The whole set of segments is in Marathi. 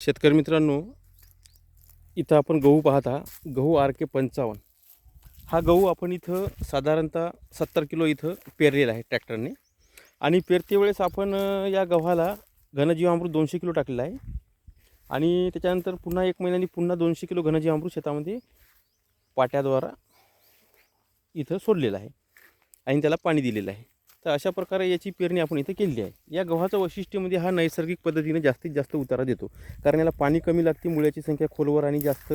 शेतकरी मित्रांनो इथं आपण गहू पाहता. गहू आर के पंचावन्न. हा गहू आपण इथं साधारणतः सत्तर किलो इथं पेरलेला आहे ट्रॅक्टरने. आणि पेरते वेळेस आपण या गव्हाला घनजीवामृत दोनशे किलो टाकलेलं आहे. आणि त्याच्यानंतर पुन्हा एक महिन्याने पुन्हा दोनशे किलो घनजीवामृत शेतामध्ये पाट्याद्वारा इथं सोडलेलं आहे. आणि त्याला पाणी दिलेलं आहे. तर अशा प्रकारे याची पेरणी आपण इथं केलेली आहे. या गव्हाचं वैशिष्ट्यमध्ये हा नैसर्गिक पद्धतीने जास्तीत जास्त उतारा देतो. कारण याला पाणी कमी लागते मुळ्याची संख्या खोलवर आणि जास्त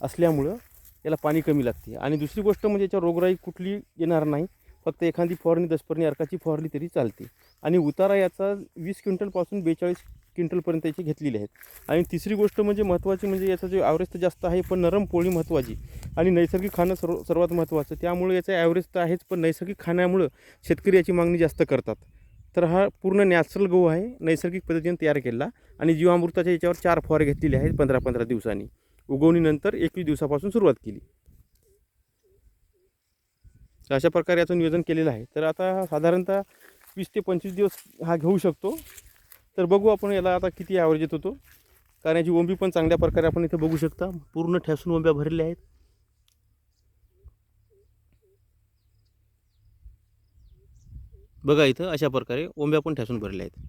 असल्यामुळं याला पाणी कमी लागते. आणि दुसरी गोष्ट म्हणजे याच्या रोगराई कुठली येणार नाही. फक्त एखादी फवारणी दसपर्णी अर्काची फवारणी तरी चालते. आणि उतारा याचा वीस क्विंटलपासून बेचाळीस क्विंटलपर्यंत याची घेतलेली आहेत. आणि तिसरी गोष्ट म्हणजे महत्त्वाची म्हणजे याचा जो ॲव्हरेज तर जास्त आहे पण नरम पोळी महत्त्वाची आणि नैसर्गिक खाणं सर्व सर्वात महत्त्वाचं. त्यामुळे याचा ॲव्हरेज तर आहेच पण नैसर्गिक खाण्यामुळं शेतकरी याची मागणी जास्त करतात. तर हा पूर्ण नॅचरल गहू आहे नैसर्गिक पद्धतीने तयार केला आणि जीवामृताच्या याच्यावर चार फवारे घेतलेले आहेत पंधरा पंधरा दिवसांनी. उगवणीनंतर एकवीस दिवसापासून सुरुवात केली. तर अशा प्रकारे याचं नियोजन केलेलं आहे. तर आता साधारणतः वीस ते पंचवीस दिवस हा घेऊ शकतो. तर बघू आपण याला आता किती ॲव्हरेज येत होतो. कारण याची ओंबी पण चांगल्या प्रकारे आपण इथे बघू शकता. पूर्ण ठेसून ओंब्या भरलेल्या आहेत. बघा इथं अशा प्रकारे ओंब्या पण ठेसून भरल्या आहेत.